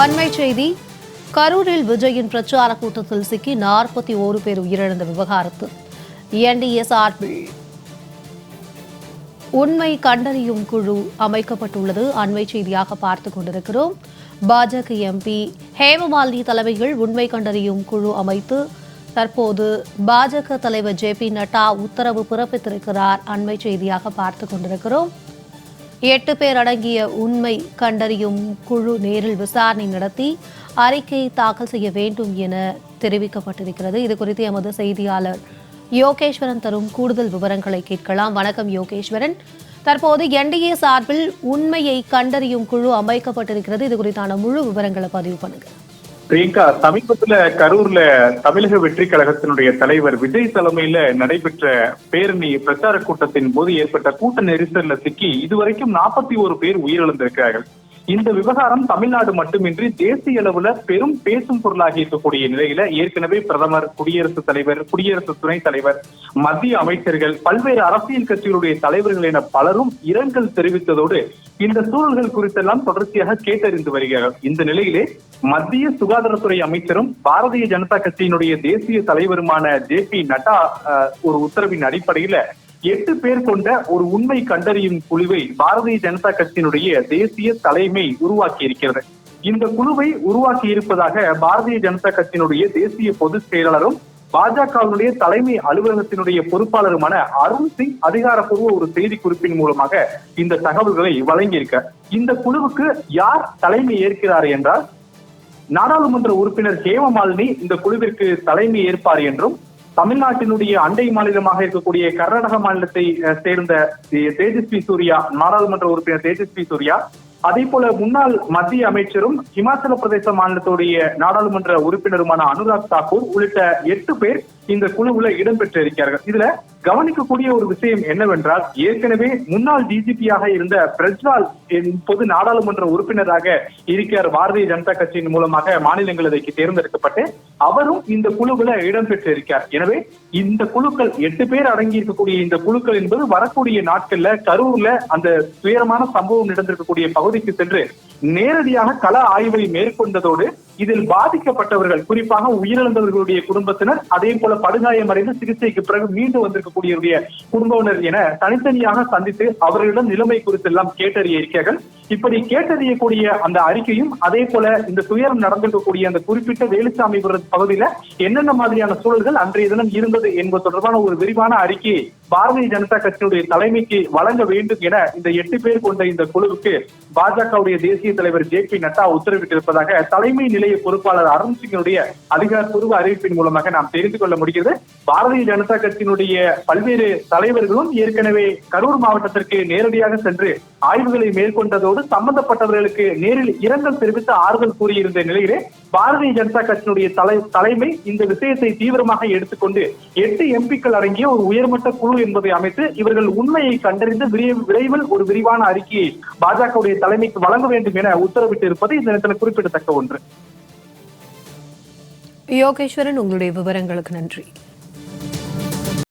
அண்மை செய்தி கரூரில் விஜயின் பிரச்சார கூட்டத்தில் சிக்கி நாற்பத்தி ஓரு பேர் உயிரிழந்த விவகாரத்தில் என்டிஏ சார்பில் உண்மை கண்டறியும் குழு அமைக்கப்பட்டுள்ளது. அண்மை செய்தியாக பார்த்து கொண்டிருக்கிறோம். பாஜக எம்பி ஹேமமாலினி தலைமையில் உண்மை கண்டறியும் குழு அமைத்து தற்போது பாஜக தலைவர் ஜே பி நட்டா உத்தரவு பிறப்பித்திருக்கிறார். அண்மை செய்தியாக பார்த்து கொண்டிருக்கிறோம். எட்டு பேர் அடங்கிய உண்மை கண்டறியும் குழு நேரில் விசாரணை நடத்தி அறிக்கை தாக்கல் செய்ய வேண்டும் என தெரிவிக்கப்பட்டிருக்கிறது. இது குறித்து எமது செய்தியாளர் யோகேஸ்வரன் தரும் கூடுதல் விவரங்களை கேட்கலாம். வணக்கம் யோகேஸ்வரன். தற்போது என்டிஏ சார்பில் உண்மையை கண்டறியும் குழு அமைக்கப்பட்டிருக்கிறது. இது குறித்தான முழு விவரங்களை பதிவு பண்ணுங்கள் பிரியங்கா சமீபத்துல கரூர்ல தமிழக வெற்றி கழகத்தினுடைய தலைவர் விஜய் தலைமையில நடைபெற்ற பேரணி பிரச்சார கூட்டத்தின் போது ஏற்பட்ட கூட்ட நெரிசல்ல சிக்கி இதுவரைக்கும் நாற்பத்தி ஒரு பேர் உயிரிழந்திருக்கிறார்கள். இந்த விவகாரம் தமிழ்நாடு மட்டுமின்றி தேசிய அளவுல பெரும் பேசும் பொருளாகி இருக்கக்கூடிய நிலையில ஏற்கனவே பிரதமர் குடியரசுத் தலைவர் குடியரசு துணைத் தலைவர் மத்திய அமைச்சர்கள் பல்வேறு அரசியல் கட்சிகளுடைய தலைவர்கள் என பலரும் இரங்கல் தெரிவித்ததோடு இந்த சூழல்கள் குறித்தெல்லாம் தொடர்ச்சியாக கேட்டறிந்து வருகிறார்கள். இந்த நிலையிலே மத்திய சுகாதாரத்துறை அமைச்சரும் பாரதிய ஜனதா கட்சியினுடைய தேசிய தலைவருமான ஜே பி நட்டா அஹ், ஒரு உத்தரவின் அடிப்படையில எட்டு பேர் கொண்ட ஒரு உண்மை கண்டறியும் குழுவை பாரதிய ஜனதா கட்சியினுடைய தேசிய தலைமை உருவாக்கி இருக்கிறது. இந்த குழுவை உருவாக்கி இருப்பதாக பாரதிய ஜனதா கட்சியினுடைய தேசிய பொதுச் செயலாளரும் பாஜகவினுடைய தலைமை அலுவலகத்தினுடைய பொறுப்பாளருமான அருண் சிங் அதிகாரப்பூர்வ ஒரு செய்தி குறிப்பின் மூலமாக இந்த தகவல்களை வழங்கியிருக்க இந்த குழுவுக்கு யார் தலைமை ஏற்கிறார் என்றால் நாடாளுமன்ற உறுப்பினர் ஹேமமாலினி இந்த குழுவிற்கு தலைமை ஏற்பார் என்றும் தமிழ்நாட்டினுடைய அண்டை மாநிலமாக இருக்கக்கூடிய கர்நாடக மாநிலத்தை சேர்ந்த தேஜஸ்வி சூர்யா நாடாளுமன்ற உறுப்பினர் தேஜஸ்வி சூர்யா அதே போல முன்னாள் மத்திய அமைச்சரும் இமாச்சல பிரதேச மாநிலத்துடைய நாடாளுமன்ற உறுப்பினருமான அனுராக் தாக்கூர் உள்ளிட்ட எட்டு பேர் இந்த குழுவுல இடம்பெற்றிருக்கிறார்கள். இதுல கவனிக்கக்கூடிய ஒரு விஷயம் என்னவென்றால் ஏற்கனவே முன்னாள் டிஜிபியாக இருந்த பிரஜ்வால் இப்போது நாடாளுமன்ற உறுப்பினராக இருக்கிறார் பாரதிய ஜனதா கட்சியின் மூலமாக மாநிலங்களவைக்கு தேர்ந்தெடுக்கப்பட்டு அவரும் இந்த குழுவுல இடம்பெற்றிருக்கார். எனவே இந்த குழுக்கள் எட்டு பேர் அடங்கி இருக்கக்கூடிய இந்த குழுக்கள் என்பது வரக்கூடிய நாட்கள்ல கரூர்ல அந்த துயரமான சம்பவம் நடந்திருக்கக்கூடிய பகுதிக்கு சென்று நேரடியாக கள ஆய்வை மேற்கொண்டதோடு இதில் பாதிக்கப்பட்டவர்கள் குறிப்பாக உயிரிழந்தவர்களுடைய குடும்பத்தினர் அதே போல படுகாயமடைந்து சிகிச்சைக்கு பிறகு மீண்டு வந்திருக்கக்கூடியவருடைய குடும்பத்தினர் என தனித்தனியாக சந்தித்து அவர்களிடம் நிலைமை குறித்து எல்லாம் கேட்டறிய இருக்கிறார்கள் இப்படி கேட்டறியக்கூடிய அந்த அறிக்கையும் அதே போல இந்த துயரம் நடந்திருக்கக்கூடிய அந்த குறிப்பிட்ட வேலுசாமி பகுதியில என்னென்ன மாதிரியான சூழல்கள் அன்றைய தினம் இருந்தது என்பது தொடர்பான ஒரு விரிவான அறிக்கையை பாரதிய ஜனதா கட்சியினுடைய தலைமைக்கு வழங்க வேண்டும் என இந்த எட்டு பேர் கொண்ட இந்த குழுவுக்கு பாஜகவுடைய தேசிய தலைவர் ஜே பி நட்டா உத்தரவிட்டிருப்பதாக தலைமை நிலைய பொறுப்பாளர் அருண் சிங்கினுடைய அதிகாரப்பூர்வ அறிவிப்பின் மூலமாக நாம் தெரிந்து கொள்ள முடிகிறது. பாரதிய ஜனதா கட்சியினுடைய பல்வேறு தலைவர்களும் ஏற்கனவே கரூர் மாவட்டத்திற்கு நேரடியாக சென்று ஆய்வுகளை மேற்கொண்டதோடு வந்து சம்பந்தப்பட்டவர்களுக்கு நேரில் இரங்கல் தெரிவித்து ஆறுதல் கூறியிருந்த நிலையிலே பாரதிய ஜனதா கட்சியினுடைய தலை தலைமை இந்த விஷயத்தை தீவிரமாக எடுத்துக்கொண்டு எட்டு எம்பிக்கள் அடங்கிய ஒரு உயர்மட்ட குழு என்பதை அமைத்து இவர்கள் உண்மையை கண்டறிந்து விரைவில் ஒரு விரிவான அறிக்கையை பாஜகவுடைய தலைமைக்கு வழங்க வேண்டும் என உத்தரவிட்டு இருப்பது இந்த நேரத்தில் குறிப்பிடத்தக்க ஒன்று. யோகேஸ்வரன் உங்களுடைய விவரங்களுக்கு நன்றி.